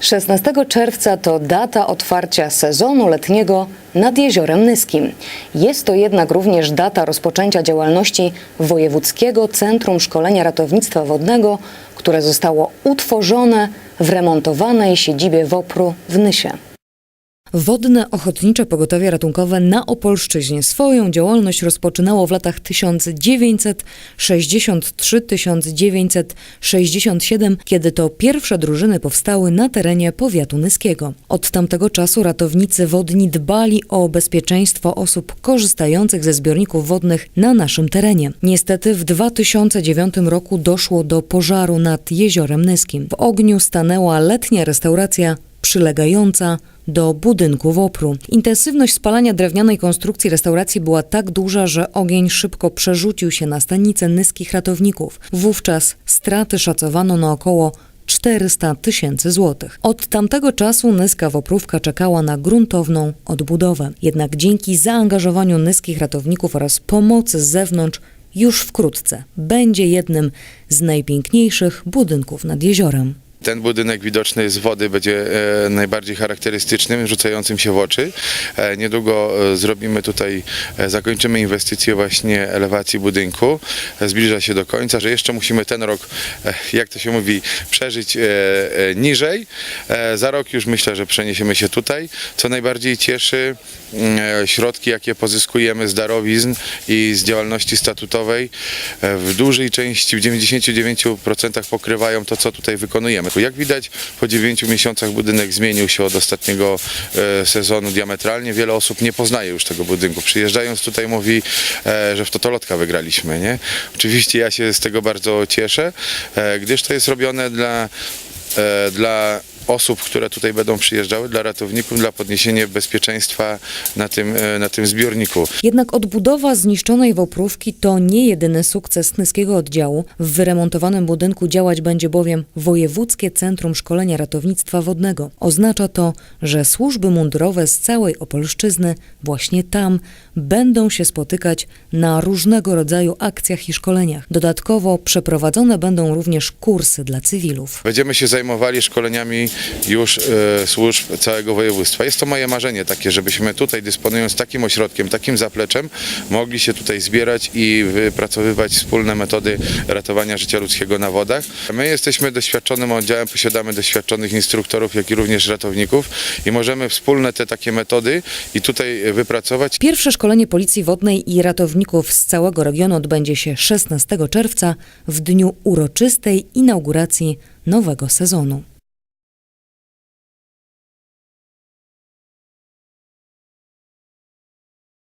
16 czerwca to data otwarcia sezonu letniego nad Jeziorem Nyskim. Jest to jednak również data rozpoczęcia działalności Wojewódzkiego Centrum Szkolenia Ratownictwa Wodnego, które zostało utworzone w remontowanej siedzibie WOPR-u w Nysie. Wodne Ochotnicze Pogotowie Ratunkowe na Opolszczyźnie swoją działalność rozpoczynało w latach 1963-1967, kiedy to pierwsze drużyny powstały na terenie powiatu nyskiego. Od tamtego czasu ratownicy wodni dbali o bezpieczeństwo osób korzystających ze zbiorników wodnych na naszym terenie. Niestety w 2009 roku doszło do pożaru nad Jeziorem Nyskim. W ogniu stanęła letnia restauracja przylegająca do budynku WOPR-u. Intensywność spalania drewnianej konstrukcji restauracji była tak duża, że ogień szybko przerzucił się na stanicę nyskich ratowników. Wówczas straty szacowano na około 400 tysięcy złotych. Od tamtego czasu Nyska Woprówka czekała na gruntowną odbudowę. Jednak dzięki zaangażowaniu nyskich ratowników oraz pomocy z zewnątrz już wkrótce będzie jednym z najpiękniejszych budynków nad jeziorem. Ten budynek widoczny z wody będzie e, najbardziej charakterystycznym, rzucającym się w oczy. E, niedługo e, zrobimy tutaj, zakończymy inwestycję właśnie elewacji budynku. Zbliża się do końca, że jeszcze musimy ten rok, jak to się mówi, przeżyć niżej. Za rok już myślę, że przeniesiemy się tutaj. Co najbardziej cieszy, mm, środki, jakie pozyskujemy z darowizn i z działalności statutowej, w dużej części, w 99% pokrywają to, co tutaj wykonujemy. Jak widać, po 9 miesiącach budynek zmienił się od ostatniego e, sezonu diametralnie. Wiele osób nie poznaje już tego budynku. Przyjeżdżając tutaj mówi, e, że w Totolotka wygraliśmy. Nie? Oczywiście ja się z tego bardzo cieszę, e, gdyż to jest robione dla, dla osób, które tutaj będą przyjeżdżały, dla ratowników, dla podniesienia bezpieczeństwa na tym, e, na tym zbiorniku. Jednak odbudowa zniszczonej Woprówki to nie jedyny sukces nyskiego oddziału. W wyremontowanym budynku działać będzie bowiem Wojewódzkie Centrum Szkolenia Ratownictwa Wodnego. Oznacza to, że służby mundurowe z całej Opolszczyzny właśnie tam będą się spotykać na różnego rodzaju akcjach i szkoleniach. Dodatkowo przeprowadzone będą również kursy dla cywilów. Będziemy się zajmowali szkoleniami już e, służb całego województwa. Jest to moje marzenie takie, żebyśmy tutaj dysponując takim ośrodkiem, takim zapleczem, mogli się tutaj zbierać i wypracowywać wspólne metody ratowania życia ludzkiego na wodach. My jesteśmy doświadczonym oddziałem, posiadamy doświadczonych instruktorów, jak i również ratowników i możemy wspólne te takie metody i tutaj wypracować Pierwsze szkolenie Policji Wodnej i ratowników z całego regionu odbędzie się 16 czerwca w dniu uroczystej inauguracji nowego sezonu.